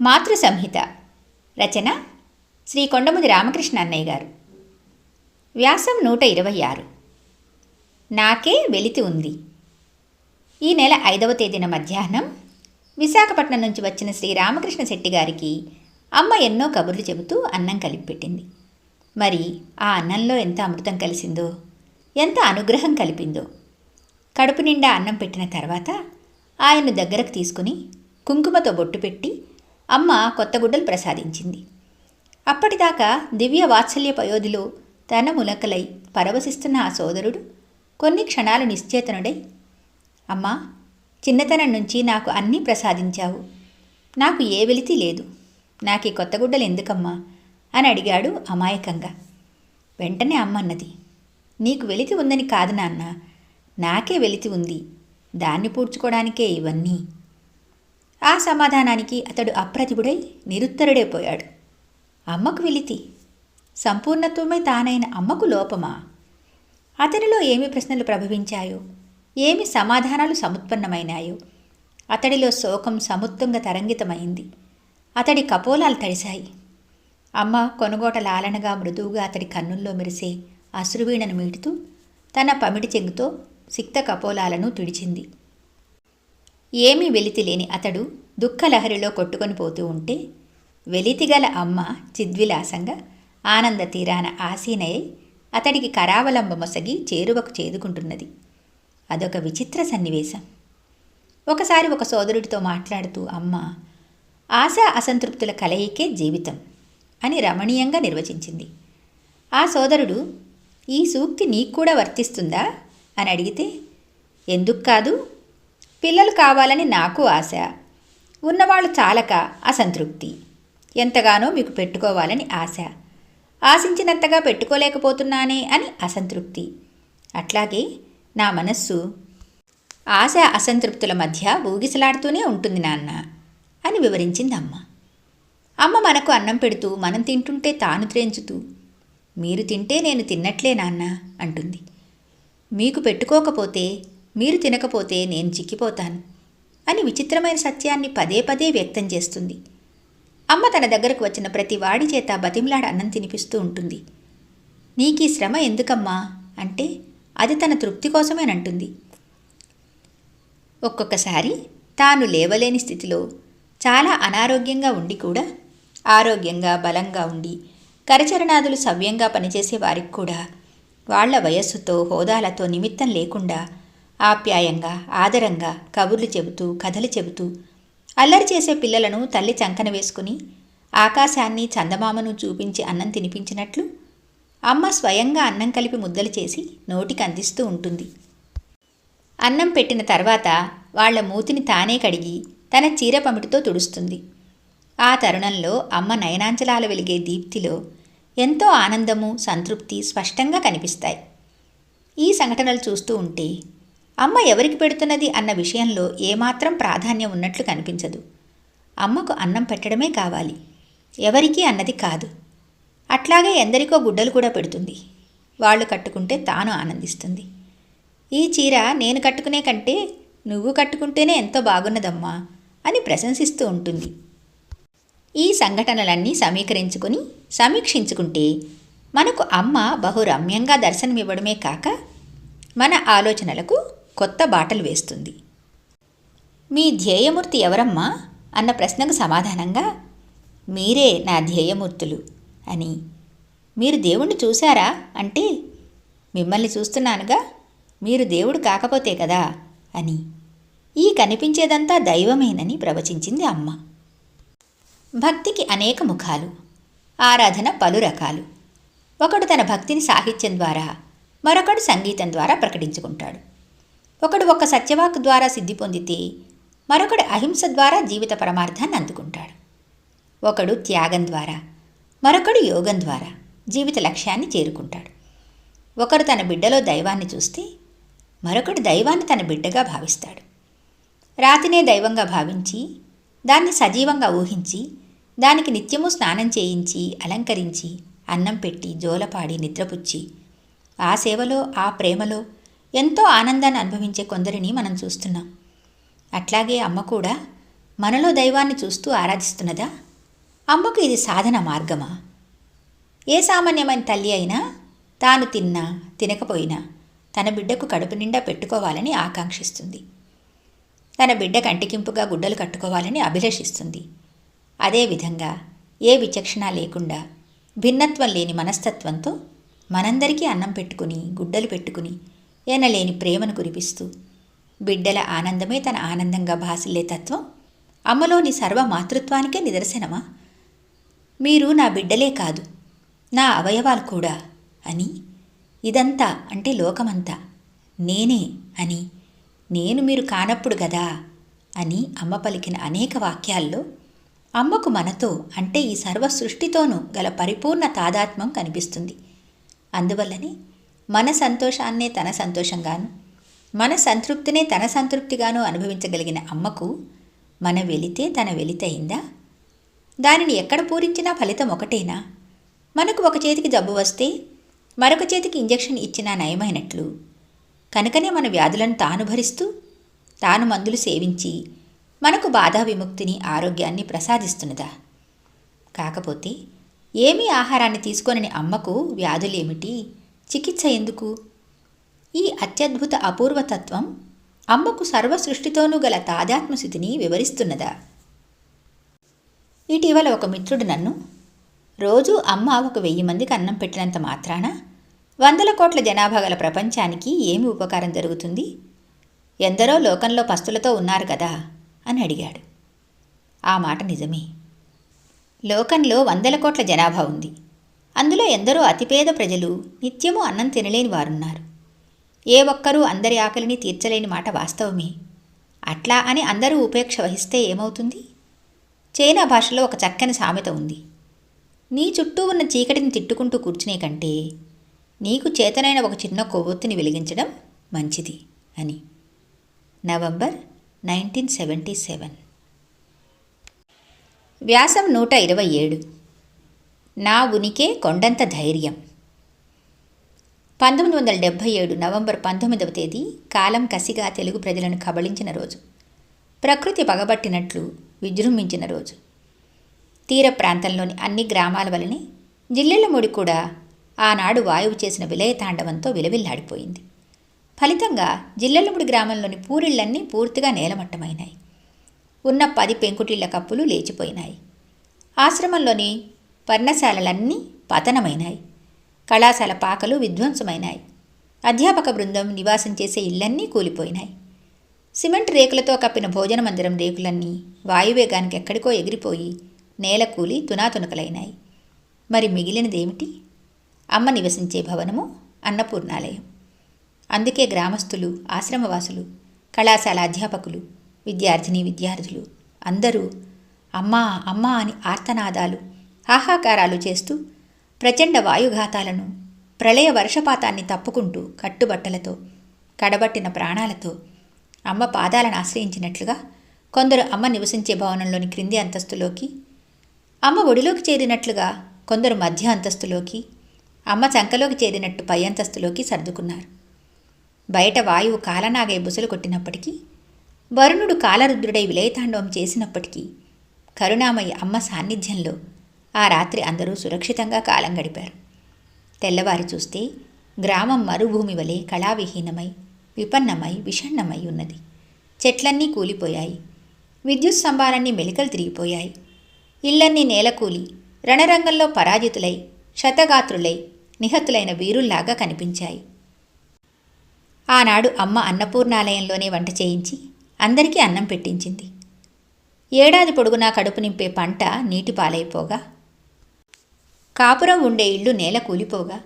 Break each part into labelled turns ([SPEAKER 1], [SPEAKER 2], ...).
[SPEAKER 1] మాతృ సంహిత రచన శ్రీ కొండముది రామకృష్ణ అన్నయ్య గారు. వ్యాసం నూట ఇరవై ఆరు. నాకే వెలితి ఉంది. ఈ నెల ఐదవ తేదీన మధ్యాహ్నం విశాఖపట్నం నుంచి వచ్చిన శ్రీ రామకృష్ణ శెట్టి గారికి అమ్మ ఎన్నో కబుర్లు చెబుతూ అన్నం కలిపి పెట్టింది మరి ఆ అన్నంలో ఎంత అమృతం కలిసిందో ఎంత అనుగ్రహం కలిపిందో. కడుపు నిండా అన్నం పెట్టిన తర్వాత ఆయన్ను దగ్గరకు తీసుకుని కుంకుమతో బొట్టు పెట్టి అమ్మ కొత్త గుడ్డలు ప్రసాదించింది. అప్పటిదాకా దివ్య వాత్సల్య పయోధిలో తన ములకలై పరవశిస్తున్న ఆ సోదరుడు కొన్ని క్షణాలు నిశ్చేతనుడై అమ్మా చిన్నతనం నుంచి నాకు అన్నీ ప్రసాదించావు. నాకు ఏ వెలితి లేదు. నాకు ఈ కొత్త గుడ్డలు ఎందుకమ్మా? అని అడిగాడు అమాయకంగా. వెంటనే అమ్మన్నది నీకు వెలితి ఉందని కాదు నాన్న. నాకే వెలితి ఉంది. దాన్ని పూడ్చుకోవడానికే ఇవన్నీ. ఆ సమాధానానికి అతడు అప్రతిభుడై నిరుత్తరుడైపోయాడు. అమ్మకు వెలితి సంపూర్ణత్వమే తానైన అమ్మకు లోపమా? అతనిలో ఏమి ప్రశ్నలు ప్రభవించాయో? ఏమి సమాధానాలు సముత్పన్నమైనాయో? అతడిలో శోకం సముత్తుంగ తరంగితమైంది. అతడి కపోలాలు తడిశాయి. అమ్మ కొనుగోట లాలనగా మృదువుగా అతడి కన్నుల్లో మెరిసే అశ్రువీణను మీటుతూ తన పమిడి చెంగుతో సిక్త కపోలాలను తుడిచింది. ఏమీ వెలితి లేని అతడు దుఃఖలహరిలో కొట్టుకొని పోతూ ఉంటే వెలితిగల అమ్మ చిద్విలాసంగా ఆనంద తీరాన ఆసీనయ్యి అతడికి కరావలంబ మొసగి చేరువకు చేదుకుంటున్నది. అదొక విచిత్ర సన్నివేశం. ఒకసారి ఒక సోదరుడితో మాట్లాడుతూ అమ్మ ఆశ అసంతృప్తుల కలయికే జీవితం అని రమణీయంగా నిర్వచించింది. ఆ సోదరుడు ఈ సూక్తి నీకు కూడా వర్తిస్తుందా? అని అడిగితే ఎందుకు కాదు పిల్లలు కావాలని నాకు ఆశ. ఉన్నవాళ్ళు చాలక అసంతృప్తి. ఎంతగానో మీకు పెట్టుకోవాలని ఆశ. ఆశించినంతగా పెట్టుకోలేకపోతున్నానే అని అసంతృప్తి. అట్లాగే నా మనస్సు ఆశ అసంతృప్తుల మధ్య ఊగిసలాడుతూనే ఉంటుంది నాన్న అని వివరించింది అమ్మ అమ్మ మనకు అన్నం పెడుతూ మనం తింటుంటే తాను త్రేంచుతూ మీరు తింటే నేను తిన్నట్లే నాన్న అంటుంది. మీకు పెట్టుకోకపోతే మీరు తినకపోతే నేను చిక్కిపోతాను. అని విచిత్రమైన సత్యాన్ని పదే పదే వ్యక్తం చేస్తుంది. అమ్మ తన దగ్గరకు వచ్చిన ప్రతి వాడి చేత బతిమలాడ అన్నం తినిపిస్తూ ఉంటుంది. నీకీ శ్రమ ఎందుకమ్మా? అంటే అది తన తృప్తి కోసమేనంటుంది ఒక్కొక్కసారి తాను లేవలేని స్థితిలో చాలా అనారోగ్యంగా ఉండి కూడా ఆరోగ్యంగా బలంగా ఉండి కరచరణాదులు సవ్యంగా పనిచేసే వారికి కూడా వాళ్ళ వయస్సుతో హోదాలతో నిమిత్తం లేకుండా ఆప్యాయంగా ఆదరంగా కబుర్లు చెబుతూ కథలు చెబుతూ అల్లరి చేసే పిల్లలను తల్లి చంకన వేసుకుని ఆకాశాన్ని చందమామను చూపించి అన్నం తినిపించినట్లు అమ్మ స్వయంగా అన్నం కలిపి ముద్దలు చేసి నోటికి అందిస్తూ ఉంటుంది. అన్నం పెట్టిన తర్వాత వాళ్ళ మూతిని తానే కడిగి తన చీర పమిటితో తుడుస్తుంది. ఆ తరుణంలో అమ్మ నయనాంచలాల వెలిగే దీప్తిలో ఎంతో ఆనందము సంతృప్తి స్పష్టంగా కనిపిస్తాయి. ఈ సంఘటనలు చూస్తూ ఉంటే అమ్మ ఎవరికి పెడుతున్నది అన్న విషయంలో ఏమాత్రం ప్రాధాన్యం ఉన్నట్లు కనిపించదు. అమ్మకు అన్నం పెట్టడమే కావాలి. ఎవరికి అన్నది కాదు. అట్లాగే ఎందరికో గుడ్డలు కూడా పెడుతుంది. వాళ్ళు కట్టుకుంటే తాను ఆనందిస్తుంది. ఈ చీర నేను కట్టుకునే కంటే నువ్వు కట్టుకుంటేనే ఎంతో బాగున్నదమ్మా అని ప్రశంసిస్తూ ఉంటుంది. ఈ సంఘటనలన్నీ సమీకరించుకుని సమీక్షించుకుంటే మనకు అమ్మ బహురమ్యంగా దర్శనమివ్వడమే కాక మన ఆలోచనలకు కొత్త బాటలు వేస్తుంది. మీ ధ్యేయమూర్తి ఎవరమ్మా? అన్న ప్రశ్నకు సమాధానంగా మీరే నా ధ్యేయమూర్తులు అని. మీరు దేవుణ్ణి చూశారా? అంటే మిమ్మల్ని చూస్తున్నానుగా మీరు దేవుడు కాకపోతే కదా అని. ఈ కనిపించేదంతా దైవమేనని ప్రవచించింది అమ్మ. భక్తికి అనేక ముఖాలు ఆరాధన పలు రకాలు. ఒకడు తన భక్తిని సాహిత్యం ద్వారా మరొకడు సంగీతం ద్వారా ప్రకటించుకుంటాడు. ఒకడు ఒక సత్యవాక్ ద్వారా సిద్ధి పొందితే మరొకడు అహింస ద్వారా జీవిత పరమార్థాన్ని అందుకుంటాడు. ఒకడు త్యాగం ద్వారా మరొకడు యోగం ద్వారా జీవిత లక్ష్యాన్ని చేరుకుంటాడు. ఒకరు తన బిడ్డలో దైవాన్ని చూస్తే మరొకడు దైవాన్ని తన బిడ్డగా భావిస్తాడు. రాతినే దైవంగా భావించి దాన్ని సజీవంగా ఊహించి దానికి నిత్యము స్నానం చేయించి అలంకరించి అన్నం పెట్టి జోలపాడి నిద్రపుచ్చి ఆ సేవలో ఆ ప్రేమలో ఎంతో ఆనందాన్ని అనుభవించే కొందరిని మనం చూస్తున్నాం. అట్లాగే అమ్మ కూడా మనలో దైవాన్ని చూస్తూ ఆరాధిస్తున్నదా? అమ్మకు ఇది సాధన మార్గమా? ఏ సామాన్యమైన తల్లి అయినా తాను తిన్నా తినకపోయినా తన బిడ్డకు కడుపు నిండా పెట్టుకోవాలని ఆకాంక్షిస్తుంది. తన బిడ్డ కంటికింపుగా గుడ్డలు కట్టుకోవాలని అభిలషిస్తుంది. అదేవిధంగా ఏ విచక్షణ లేకుండా భిన్నత్వం లేని మనస్తత్వంతో మనందరికీ అన్నం పెట్టుకుని గుడ్డలు పెట్టుకుని ఎనలేని ప్రేమను కురిపిస్తూ. బిడ్డల ఆనందమే తన ఆనందంగా భాసిల్లే తత్వం అమ్మలోని సర్వ మాతృత్వానికే నిదర్శనమా? మీరు నా బిడ్డలే కాదు నా అవయవాలు కూడా అని. ఇదంతా అంటే లోకమంతా నేనే అని. నేను మీరు కానప్పుడు గదా అని అమ్మ పలికిన అనేక వాక్యాల్లో అమ్మకు మనతో అంటే ఈ సర్వ సృష్టితోనూ గల పరిపూర్ణ తాదాత్మ్యం కనిపిస్తుంది. అందువల్లనే మన సంతోషాన్నే తన సంతోషంగాను మన సంతృప్తినే తన సంతృప్తిగాను అనుభవించగలిగిన అమ్మకు మన వెలితే తన వెలితయిందా దానిని ఎక్కడ పూరించినా ఫలితం ఒకటేనా? మనకు ఒక చేతికి జబ్బు వస్తే మరొక చేతికి ఇంజెక్షన్ ఇచ్చినా నయమైనట్లు. కనుకనే మన వ్యాధులను తాను భరిస్తూ తాను మందులు సేవించి మనకు బాధా విముక్తిని ఆరోగ్యాన్ని ప్రసాదిస్తున్నదా? కాకపోతే ఏమీ ఆహారాన్ని తీసుకోనని అమ్మకు వ్యాధులేమిటి? చికిత్స ఎందుకు? ఈ అత్యద్భుత అపూర్వతత్వం అమ్మకు సర్వ సృష్టితోనూ గల తాదాత్మస్థితిని వివరిస్తున్నదా? ఇటీవల ఒక మిత్రుడు నన్ను రోజు అమ్మ ఒక వెయ్యి మందికి అన్నం పెట్టినంత మాత్రాన వందల కోట్ల జనాభా గల ప్రపంచానికి ఏమి ఉపకారం జరుగుతుంది? ఎందరో లోకంలో పస్తులతో ఉన్నారు కదా అని అడిగాడు. ఆ మాట నిజమే. లోకంలో వందల కోట్ల జనాభా ఉంది. అందులో ఎందరో అతిపేద ప్రజలు నిత్యము అన్నం తినలేని వారున్నారు. ఏ ఒక్కరూ అందరి ఆకలిని తీర్చలేని మాట వాస్తవమే. అట్లా అని అందరూ ఉపేక్ష వహిస్తే ఏమవుతుంది? చైనా భాషలో ఒక చక్కని సామెత ఉంది. నీ చుట్టూ ఉన్న చీకటిని తిట్టుకుంటూ కూర్చునే కంటే నీకు చేతనైన ఒక చిన్న కొవ్వొత్తిని వెలిగించడం మంచిది అని. November nineteen seventy seven. వ్యాసం నూట ఇరవై ఏడు. నా ఉనికే కొండంత ధైర్యం. పంతొమ్మిది వందల డెబ్భై ఏడు నవంబర్ పంతొమ్మిదవ తేదీ కాలం కసిగా తెలుగు ప్రజలను కబళించిన రోజు. ప్రకృతి పగబట్టినట్లు విజృంభించిన రోజు. తీర ప్రాంతంలోని అన్ని గ్రామాల వలనే జిల్లెలముడి కూడా ఆనాడు వాయువు చేసిన విలయతాండవంతో విలవిల్లాడిపోయింది. ఫలితంగా జిల్లెలముడి గ్రామంలోని పూరిళ్ళన్నీ పూర్తిగా నేలమట్టమైనాయి. ఉన్న పది పెంకుటిళ్ళ కప్పులు లేచిపోయినాయి. ఆశ్రమంలోని పర్ణశాలలన్నీ పతనమైనాయి. కళాశాల పాకలు విధ్వంసమైనాయి. అధ్యాపక బృందం నివాసం చేసే ఇళ్ళన్నీ కూలిపోయినాయి. సిమెంట్ రేకులతో కప్పిన భోజన మందిరం రేకులన్నీ వాయువేగానికి ఎక్కడికో ఎగిరిపోయి నేల కూలి తునాతునకలైనాయి. మరి మిగిలినదేమిటి? అమ్మ నివసించే భవనము అన్నపూర్ణాలయం. అందుకే గ్రామస్తులు ఆశ్రమవాసులు కళాశాల అధ్యాపకులు విద్యార్థిని విద్యార్థులు అందరూ అమ్మా అమ్మా అని ఆర్తనాదాలు హాహాకారాలు చేస్తూ ప్రచండ వాయుఘాతాలను ప్రళయ వర్షపాతాన్ని తప్పుకుంటూ కట్టుబట్టలతో కడబట్టిన ప్రాణాలతో అమ్మ పాదాలను ఆశ్రయించినట్లుగా కొందరు అమ్మ నివసించే భవనంలోని క్రింది అంతస్తులోకి అమ్మ ఒడిలోకి చేరినట్లుగా కొందరు మధ్య అంతస్తులోకి అమ్మ చంకలోకి చేరినట్టు పై అంతస్తులోకి సర్దుకున్నారు. బయట వాయువు కాలనాగై బుసలు కొట్టినప్పటికీ వరుణుడు కాలరుద్రుడై విలయతాండవం చేసినప్పటికీ కరుణామయ్య అమ్మ సాన్నిధ్యంలో ఆ రాత్రి అందరూ సురక్షితంగా కాలం గడిపారు. తెల్లవారి చూస్తే గ్రామం మరుభూమి వలె కళావిహీనమై విపన్నమై విషణ్ణమై ఉన్నది. చెట్లన్నీ కూలిపోయాయి. విద్యుత్ స్తంభాలన్నీ మెలికలు తిరిగిపోయాయి. ఇళ్ళన్నీ నేలకూలి రణరంగంలో పరాజితులై శతగాత్రులై నిహతులైన వీరుల్లాగా కనిపించాయి. ఆనాడు అమ్మ అన్నపూర్ణాలయంలోనే వంట చేయించి అందరికీ అన్నం పెట్టించింది. ఏడాది పొడుగునా కడుపు నింపే పంట నీటి పాలైపోగా కాపురం ఉండే ఇళ్ళు నేల కూలిపోగా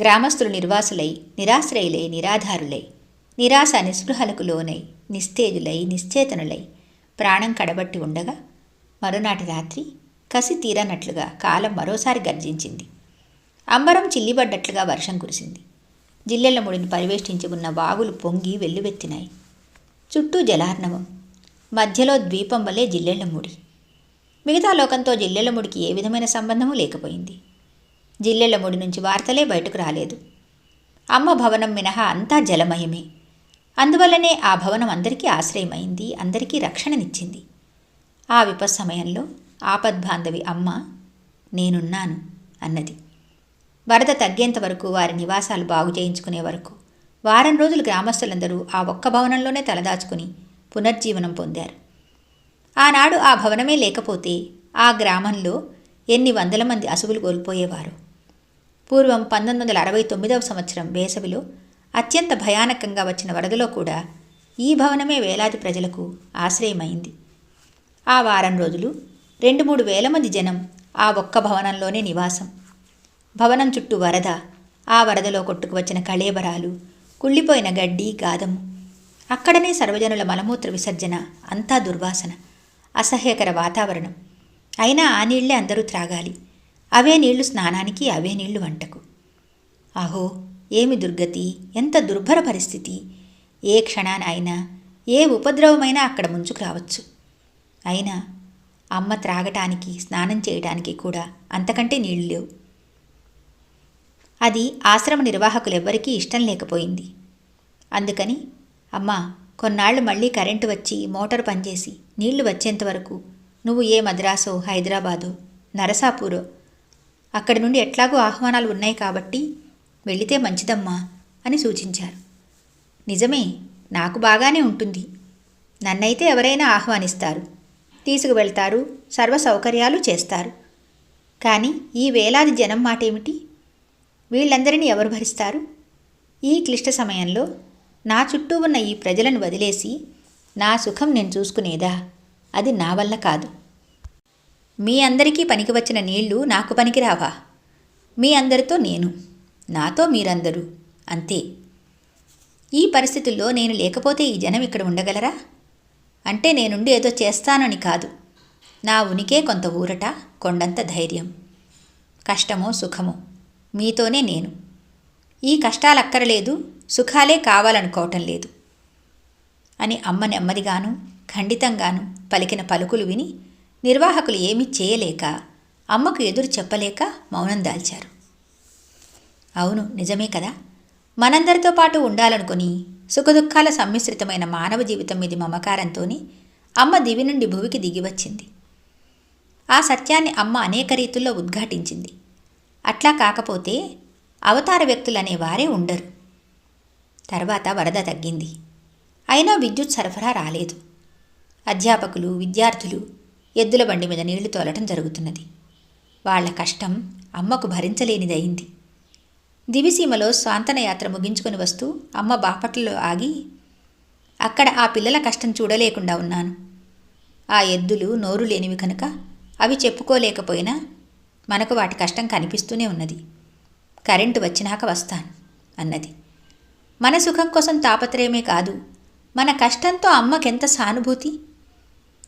[SPEAKER 1] గ్రామస్తులు నిర్వాసులై నిరాశ్రయులై నిరాధారులై నిరాశ నిస్పృహలకు లోనై నిస్తేజులై నిశ్చేతనులై ప్రాణం కడబట్టి ఉండగా మరునాటి రాత్రి కసి తీరనట్లుగా కాలం మరోసారి గర్జించింది. అంబరం చిల్లిబడ్డట్లుగా వర్షం కురిసింది. జిల్లెల ముడిని పరివేష్టించి ఉన్న వాగులు పొంగి వెల్లువెత్తినాయి. చుట్టూ జలార్ణవం. మధ్యలో ద్వీపం వలె జిల్లెళ్ళముడి మిగతా లోకంతో జిల్లెలముడికి ఏ విధమైన సంబంధము లేకపోయింది. జిల్లెలముడి నుంచి వార్తలే బయటకు రాలేదు. అమ్మ భవనం మినహా అంతా జలమయమే. అందువల్లనే ఆ భవనం అందరికీ ఆశ్రయమైంది అందరికీ రక్షణనిచ్చింది. ఆ విపత్ సమయంలో ఆపద్బాంధవి అమ్మ నేనున్నాను అన్నది. వరద తగ్గేంత వరకు వారి నివాసాలు బాగు చేయించుకునే వరకు వారం రోజులు గ్రామస్తులందరూ ఆ ఒక్క భవనంలోనే తలదాచుకుని పునర్జీవనం పొందారు. ఆనాడు ఆ భవనమే లేకపోతే ఆ గ్రామంలో ఎన్ని వందల మంది అసువులు కోల్పోయేవారు. పూర్వం పంతొమ్మిది వందల అరవై తొమ్మిదవ సంవత్సరం వేసవిలో అత్యంత భయానకంగా వచ్చిన వరదలో కూడా ఈ భవనమే వేలాది ప్రజలకు ఆశ్రయమైంది. ఆ వారం రోజులు రెండు మూడు వేల మంది జనం ఆ ఒక్క భవనంలోనే నివాసం. భవనం చుట్టూ వరద ఆ వరదలో కొట్టుకు వచ్చిన కళేబరాలు కుళ్ళిపోయిన గడ్డి గాదము. అక్కడనే సర్వజనుల మలమూత్ర విసర్జన అంతా దుర్వాసన. అసహ్యకర వాతావరణం. అయినా ఆ నీళ్ళే అందరూ త్రాగాలి. అవే నీళ్ళు స్నానానికి అవే నీళ్ళు వంటకు. అహో ఏమి దుర్గతి? ఎంత దుర్భర పరిస్థితి. ఏ క్షణానైనా ఏ ఉపద్రవమైనా అక్కడ ముంచుకు రావచ్చు. అయినా అమ్మ త్రాగటానికి స్నానం చేయటానికి కూడా అంతకంటే నీళ్ళు లేవు. అది ఆశ్రమ నిర్వాహకులెవ్వరికీ ఇష్టం లేకపోయింది. అందుకని అమ్మా కొన్నాళ్ళు మళ్ళీ కరెంటు వచ్చి మోటార్ పనిచేసి నీళ్ళు వచ్చేంత వరకు నువ్వు ఏ మద్రాసో హైదరాబాదో నరసాపూరో అక్కడి నుండి ఎట్లాగో ఆహ్వానాలు ఉన్నాయి కాబట్టి వెళితే మంచిదమ్మా అని సూచించారు. నిజమే నాకు బాగానే ఉంటుంది. నన్నైతే ఎవరైనా ఆహ్వానిస్తారు. తీసుకువెళ్తారు సర్వ సౌకర్యాలు చేస్తారు. కానీ ఈ వేలాది జనం మాట ఏమిటి వీళ్ళందరినీ ఎవరు భరిస్తారు? ఈ క్లిష్ట సమయంలో నా చుట్టూ ఉన్న ఈ ప్రజలను వదిలేసి నా సుఖం నేను చూసుకునేదా? అది నా వల్ల కాదు. మీ అందరికీ పనికి వచ్చిన నీళ్ళు నాకు పనికిరావా? మీ అందరితో నేను నాతో మీరందరూ అంతే. ఈ పరిస్థితుల్లో నేను లేకపోతే ఈ జనం ఇక్కడ ఉండగలరా? అంటే నేనుండి ఏదో చేస్తానని కాదు. నా ఉనికే కొంత ఊరట కొండంత ధైర్యం. కష్టమో సుఖమో మీతోనే నేను. ఈ కష్టాలక్కరలేదు సుఖాలే కావాలనుకోవటం లేదు. అని అమ్మ నెమ్మదిగాను ఖండితంగాను పలికిన పలుకులు విని నిర్వాహకులు ఏమీ చేయలేక అమ్మకు ఎదురు చెప్పలేక మౌనం దాల్చారు. అవును నిజమే కదా. మనందరితో పాటు ఉండాలనుకుని సుఖదుఖాల సమ్మిశ్రితమైన మానవ జీవితం మీది మమకారంతోనే అమ్మ దివి నుండి భువికి దిగివచ్చింది ఆ సత్యాన్ని అమ్మ అనేక రీతుల్లో ఉద్ఘాటించింది. అట్లా కాకపోతే అవతార వ్యక్తులనే వారే ఉండరు. తర్వాత వరద తగ్గింది. అయినా విద్యుత్ సరఫరా రాలేదు. అధ్యాపకులు విద్యార్థులు ఎద్దుల బండి మీద నీళ్ళు తోలటం జరుగుతున్నది. వాళ్ళ కష్టం అమ్మకు భరించలేనిదయింది. దివిసీమలో స్వాంతనయాత్ర ముగించుకొని వస్తూ అమ్మ బాపట్లలో ఆగి అక్కడ ఆ పిల్లల కష్టం చూడలేకుండా ఉన్నాను. ఆ ఎద్దులు నోరు లేనివి కనుక అవి చెప్పుకోలేకపోయినా మనకు వాటి కష్టం కనిపిస్తూనే ఉన్నది. కరెంటు వచ్చినాక వస్తాను అన్నది. మన సుఖం కోసం తాపత్రయమే కాదు మన కష్టంతో అమ్మకెంత సానుభూతి?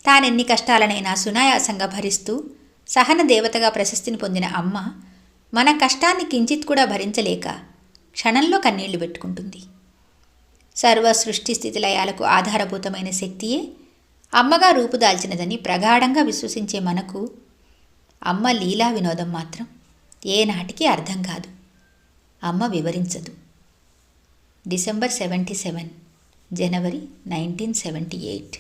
[SPEAKER 1] తానెన్ని కష్టాలనైనా సునాయాసంగా భరిస్తూ సహన దేవతగా ప్రశస్తిని పొందిన అమ్మ మన కష్టాన్ని కించిత్ కూడా భరించలేక క్షణంలో కన్నీళ్ళు పెట్టుకుంటుంది. సర్వ సృష్టి స్థితిలయాలకు ఆధారభూతమైన శక్తియే అమ్మగా రూపుదాల్చినదని ప్రగాఢంగా విశ్వసించే మనకు అమ్మ లీలా వినోదం మాత్రం ఏనాటికి అర్థం కాదు. అమ్మ వివరించదు. డిసెంబర్ సెవెంటీ సెవెన్ జనవరి నైన్టీన్ సెవెంటీ ఎయిట్